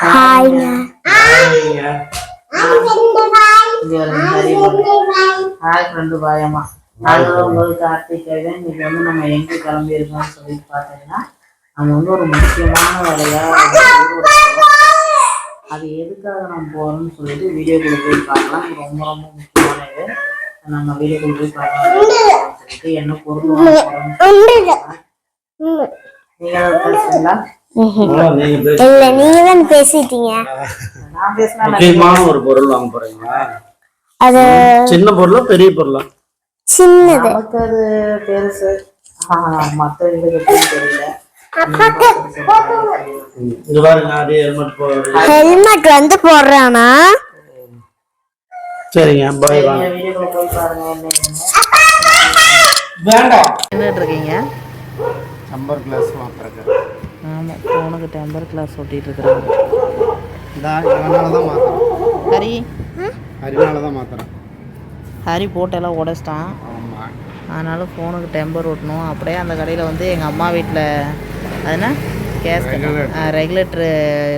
ஹாய்ங்க hi friend Payamma நாங்களும் உங்களுக்கு கார்த்திகை தான் இன்னைக்கு வந்து நம்ம எங்கே கிளம்பி இருக்கோம்னு சொல்லிட்டு பார்த்தீங்கன்னா நம்ம வந்து ஒரு முக்கியமான வேலையா வந்து ஊருக்கு போறோம். அது எதுக்காக நம்ம போறோம்னு சொல்லிட்டு வீடியோக்குள்ள போய் பார்க்கலாம். ரொம்ப ரொம்ப முக்கியமான இது. நம்ம வீடியோக்குள்ள போய் பார்க்கலாம். சொல்லிட்டு என்ன பொருள் வாங்க பேசுறீங்களா இல்ல நீங்க தான் பேசிட்டீங்க. முக்கியமான ஒரு பொருள் வாங்க போறீங்களா அது சின்ன பொருளா பெரிய பொருளா? சின்னது. அது பெருசு. ஹெல்மெட் வந்து போடுறானா? சரிங்க பாய் என்ன வேண்டாம். என்னட்டு இருக்கீங்க நம்பர் கிளாஸ் மாத்திரக்கு ஆமா ஃபோனுக்கு டெம்பர் கிளாஸ் ஒட்டிட்டு இருக்கிறாங்க தான் மாத்துறேன். ஹரி? அதனால தான் மாத்துறேன். ஹரி போட்டெல்லாம் உடச்சிட்டான். ஆமா. அதனால ஃபோனுக்கு டெம்பர் ஒட்டணும். அப்படியே அந்த கடையில் வந்து எங்கள் அம்மா வீட்டில் அது என்ன? கேஸ் ரெகுலேட்டரு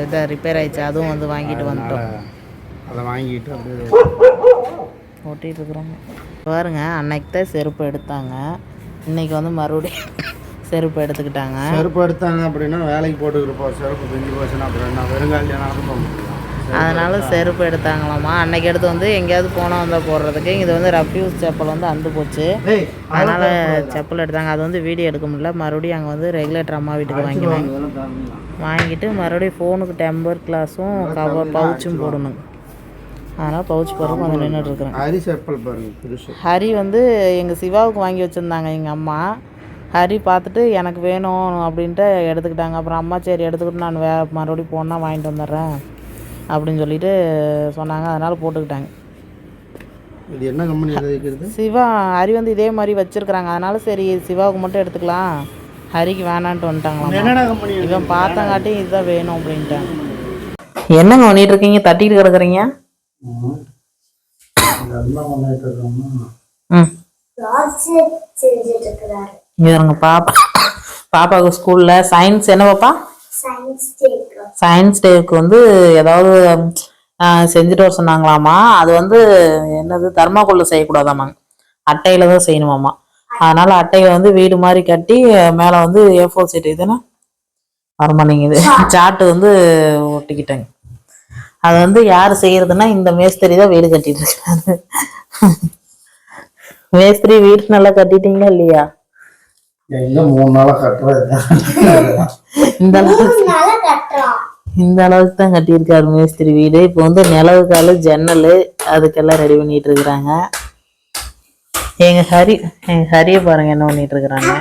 இதை ரிப்பேர் ஆயிடுச்சு. அதுவும் வந்து வாங்கிட்டு வந்துட்டோம். அதை வாங்கிட்டு அப்படியே ஒட்டிட்டு இருக்கிறாங்க பாருங்க அன்னைக்கு தான் செருப்பு எடுத்தாங்க. இன்னைக்கு வந்து மறுபடியும் செருப்பு எடுத்துக்கிட்டாங்க. செருப்பு எடுத்தாங்க அப்படின்னா வேலைக்கு போட்டுக்கிறப்போ செருப்பு பிஞ்சு போச்சுன்னா அப்புறம் என்ன? வெறுங்காலியாக நடந்து போக முடியும்? அதனால செருப்பு எடுத்தாங்களாமா? அன்னைக்கு எடுத்து வந்து எங்கேயாவது போனால் வந்தால் போடுறதுக்கு. இது வந்து ரஃப்யூஸ் செப்பல் வந்து அந்து போச்சு. அதனால செப்பல் எடுத்தாங்க. அது வந்து வீடியோ எடுக்க முடியல. மறுபடியும் அங்கே வந்து ரெகுலேட்டர் அம்மா வீட்டுக்கு தரணும். வாங்கிட்டு மறுபடியும் ஃபோனுக்கு டெம்பர் கிளாஸும் கவர் பவுச்சும் போடணும். அதனால் பவுச் போடுறதுக்கு வந்து நின்றுட்டு இருக்கிறேன். ஹரி செப்பல் பாருங்க ஹரி வந்து எங்கள் சிவாவுக்கு வாங்கி வச்சுருந்தாங்க எங்கள் அம்மா. ஹரி பார்த்துட்டு எனக்கு வேணும் அப்படின்ட்டு எடுத்துக்கிட்டாங்க. அப்புறம் அம்மா சரி எடுத்துக்கிட்டு நான் வே மறுபடியும் போனால் வாங்கிட்டு வந்துடுறேன் அப்படின்னு சொல்லிட்டு சொன்னாங்க. அதனால் போட்டுக்கிட்டாங்க. இது என்ன கம்பெனி சிவா ஹரி வந்து இதே மாதிரி வச்சுருக்குறாங்க. அதனால சரி சிவாவுக்கு மட்டும் எடுத்துக்கலாம். ஹரிக்கு வேணான்ட்டு கம்பெனி இவன் பார்த்தங்காட்டி இதுதான் வேணும் அப்படின்ட்டான் என்னங்க பண்ணிட்டு இருக்கீங்க? தட்டிட்டு கிடக்குறீங்க? என்ன பண்ணிட்டு இருக்கோம்னா ம். இவருங்க பாப்பா. பாப்பாவுக்கு ஸ்கூல்ல சயின்ஸ் என்ன பாப்பா? சயின்ஸ் டேக்கு வந்து ஏதாவது செஞ்சுட்டு வர சொன்னாங்களாமா? அது வந்து என்னது தர்மாக்கோல்ல செய்யக்கூடாதாமா? அட்டையில தான் செய்யணுமாமா? அதனால அட்டையில வந்து வீடு மாதிரி கட்டி மேல வந்து ஏ ஃபோர் சீட் இதுன்னா வரமாட்டேங்குது. சாட்டு வந்து ஒட்டிக்கிட்டாங்க. அது வந்து யார் செய்யறதுன்னா இந்த மேஸ்திரி தான் வீடு கட்டிட்டு இருக்காரு. மேஸ்திரி வீடு நல்லா கட்டிட்டீங்களா இல்லையா? எங்க மூணு நாளா கட்டுறது இந்த அளவுக்கு இந்த அளவுக்கு தான் கட்டியிருக்காரு மேஸ்திரி வீடு. இப்போ வந்து நிலவு காலு ஜன்னல் அதுக்கெல்லாம் ரெடி பண்ணிட்டு இருக்கிறாங்க. எங்க ஹரி எங்க ஹரிய பாருங்க என்ன பண்ணிட்டு இருக்கிறாங்க.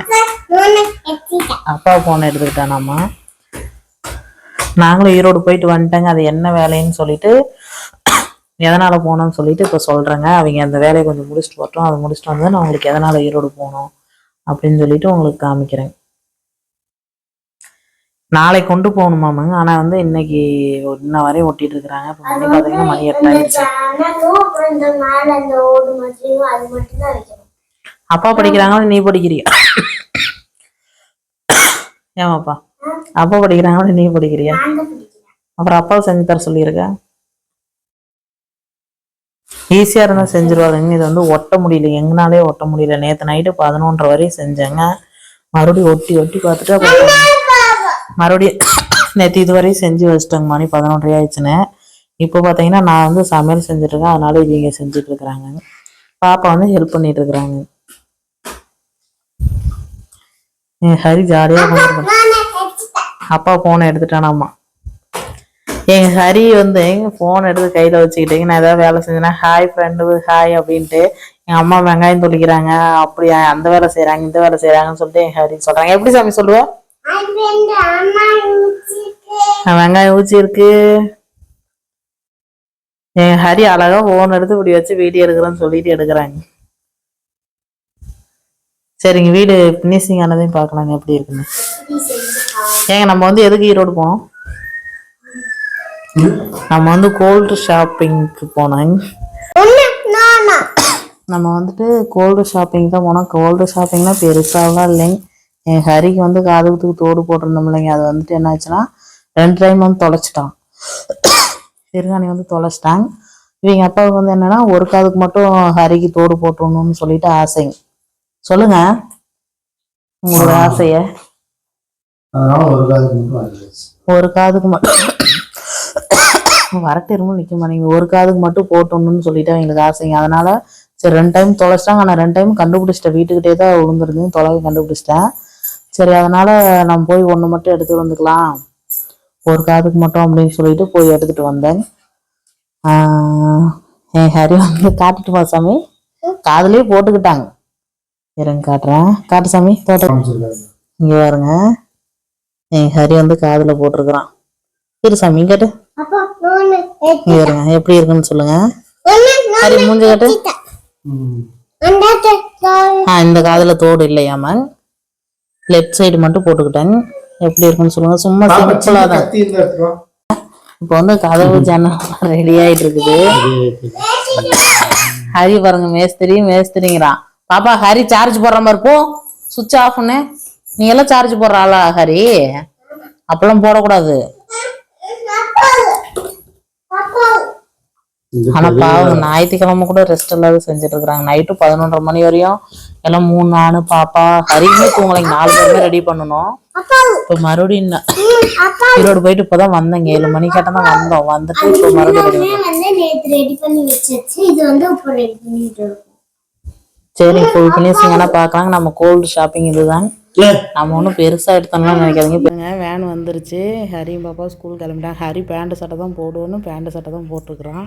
அப்பா போன எடுத்துக்கிட்டானாமா? நாங்களும் ஈரோடு போயிட்டு வந்துட்டேங்க. அது என்ன வேலைன்னு சொல்லிட்டு எதனால போனோம்னு சொல்லிட்டு இப்போ சொல்றேங்க. அவங்க அந்த வேலையை கொஞ்சம் முடிச்சுட்டு போட்டோம் அதை முடிச்சுட்டு வந்து நான் உங்களுக்கு எதனால ஈரோடு போகணும் அப்படின்னு சொல்லிட்டு உங்களுக்கு காமிக்கிறேன். நாளைக்கு கொண்டு போகணுமாமாங்க. ஆனா வந்து இன்னைக்கு இன்ன வரையும் ஒட்டிட்டு இருக்கிறாங்க. இப்போ மணி பார்த்தீங்கன்னா மணி எட்டாயிருச்சு அப்பா படிக்கிறாங்களா? நீ படிக்கிறியா? ஏமாப்பா. அப்பா படிக்கிறாங்களா? நீ படிக்கிறியா? அப்புறம் அப்பாவை செஞ்சு தர சொல்லியிருக்க? ஈஸியாக இருந்தால் செஞ்சிருவாருங்க இது வந்து ஒட்ட முடியல. எங்கனாலே ஒட்ட முடியல. நேற்று நைட்டு பதினொன்றரை வரையும் செஞ்சேங்க. மறுபடியும் ஒட்டி ஒட்டி பார்த்துட்டு அப்புறம் மறுபடியும் நேற்று இது வரையும் செஞ்சு வச்சிட்டேங்க மணி பதினொன்றரை ஆயிடுச்சுன்னு. இப்போ பார்த்தீங்கன்னா நான் வந்து சமையல் செஞ்சுட்டு இருக்கேன் அதனால இவங்க செஞ்சுட்டு இருக்கிறாங்க பாப்பா வந்து ஹெல்ப் பண்ணிட்டுருக்குறாங்க. ஹரி ஜாலியாக பண்ணிருக்கேன் அப்பா ஃபோனை எடுத்துட்டானாம்மா எங்க ஹரி வந்து ஃபோன் எடுத்து கையில வச்சுக்கிட்டீங்க நான் ஏதாவது வேலை செஞ்சேன்னா ஹாய் ஃப்ரெண்டு ஹாய் அப்படின்ட்டு எங்க அம்மா வெங்காயம் தொளிக்கிறாங்க. அப்படியா அந்த வேலை செய்கிறாங்க இந்த வேலை செய்கிறாங்கன்னு சொல்லிட்டு எங்கள் ஹரி சொல்றாங்க. எப்படி சாமி சொல்லுவோம் வெங்காயம் ஊச்சி இருக்கு என் ஹரி அழகா ஃபோன் எடுத்து இப்படி வச்சு வீடியோ எடுக்கிறேன்னு சொல்லிட்டு எடுக்கிறாங்க. சரிங்க வீடு ஃபினிஷிங் ஆனதையும் பார்க்கலாங்க எப்படி இருக்குன்னு. ஏங்க நம்ம வந்து எதுக்கு ஈரோடு போனோம்? நம்ம வந்து கோல்டு ஷாப்பிங்க்கு போனோம் நம்ம வந்துட்டு கோல்டு ஷாப்பிங் தான் போனோம். கோல்டு ஷாப்பிங்னா பெருசாலாம் இல்லைங்க. என் ஹரிக்கு வந்து காதுகுத்துக்கு தோடு போட்டிருந்தோம் இல்லைங்க அது வந்துட்டு என்ன ஆச்சுன்னா ரெண்டு டைம் வந்து தொலைச்சிட்டான். சிறுகாணி வந்து தொலைச்சிட்டாங்க. இவங்க அப்பாவுக்கு வந்து என்னன்னா ஒரு காதுக்கு மட்டும் ஹரிக்கு தோடு போட்டுடணும்னு சொல்லிட்டு ஆசைங்க. சொல்லுங்க. உங்களோட ஆசைய. ஒரு காதுக்கு மட்டும். வரட்டேருமும் நிற்க காதுக்கு நீங்கள் ஒரு காதுக்கு மட்டும் போட்டணும்னு சொல்லிட்டு எங்களுக்கு ஆசைங்க. அதனால சரி ரெண்டு டைம் தொலைச்சிட்டாங்க. ஆனால் ரெண்டு டைம் கண்டுபிடிச்சிட்டேன் வீட்டுக்கிட்டே தான் விழுந்துருந்தேன். தொலைவை கண்டுபிடிச்சிட்டேன். சரி அதனால நான் போய் ஒன்று மட்டும் எடுத்துட்டு வந்துக்கலாம். ஒரு காதுக்கு மட்டும் அப்படின்னு சொல்லிட்டு போய் எடுத்துகிட்டு வந்தேன். என் ஹரி வந்து காட்டுட்டுமா சாமி. காதுலேயே போட்டுக்கிட்டாங்க. இருங்க காட்டுறேன். காட்டு சாமி தோட்டம். இங்கே பாருங்க. என் ஹரி வந்து காதில் போட்டிருக்கிறான். இரு சாமி கேட்டு எப்படி இருக்குன்னு சொல்லுங்க. ஹரி மூஞ்சி காட்டு. ம். ஆ இந்த காதுல தோடு இல்லையாம லெஃப்ட் சைடு மட்டும் போட்டுக்கிட்டேன். எப்படி இருக்குன்னு சொல்லுங்க. சும்மா பாப்பா சிம்பிளா சின்ன தான். இப்போ வந்து கதவு ஜன்னல் ரெடி ஆயிட்டு இருக்குது. ஹரி பாருங்க மேஸ்திரி மேஸ்திரிங்கிறான். பாப்பா ஹரி சார்ஜ் போடுற மாதிரி போ. சுவிட்ச் ஆஃப்னு நீ எல்லாம் சார்ஜ் போடுற ஆளா ஹரி? அப்பெல்லாம் போடக்கூடாது. ஆனா பாவம் ஞாயிற்றுக்கிழமை கூட ரெஸ்ட் இல்லாத செஞ்சுட்டு இருக்காங்க நைட்டு பதினொன்றரை மணி வரையும் எல்லாம் மூணு நானு பாப்பா ஹரியுமே தூங்கலைங்க. நாலு பேருமே ரெடி பண்ணணும். இப்ப மறுபடியும் ஈரோடு போயிட்டு இப்பதான் வந்தேங்க. ஏழு மணி கேட்டா தான் வந்தோம். வந்துட்டு இப்ப மறுபடியும் ready பண்ணணும். வந்து நேத்து ரெடி பண்ணி வச்சிருச்சு இது வந்து இப்போ ரெடி பண்ணிட்டு இருக்கோம். சரி ஃபுல் ஃபினிஷிங்கான பார்க்கலாங்க நம்ம கோல்டு ஷாப்பிங் இதுதான் நம்ம ஒன்றும் பெருசாக எடுத்தோம்லாம் நினைக்காதீங்க. பாருங்க வேன் வந்துருச்சு. ஹரியும் பாப்பா ஸ்கூல் கிளம்பிட்டாங்க. ஹரி பேண்ட் சட்டை தான் போடுவோன்னு பேண்ட் சட்டை தான் போட்டிருக்கிறான்.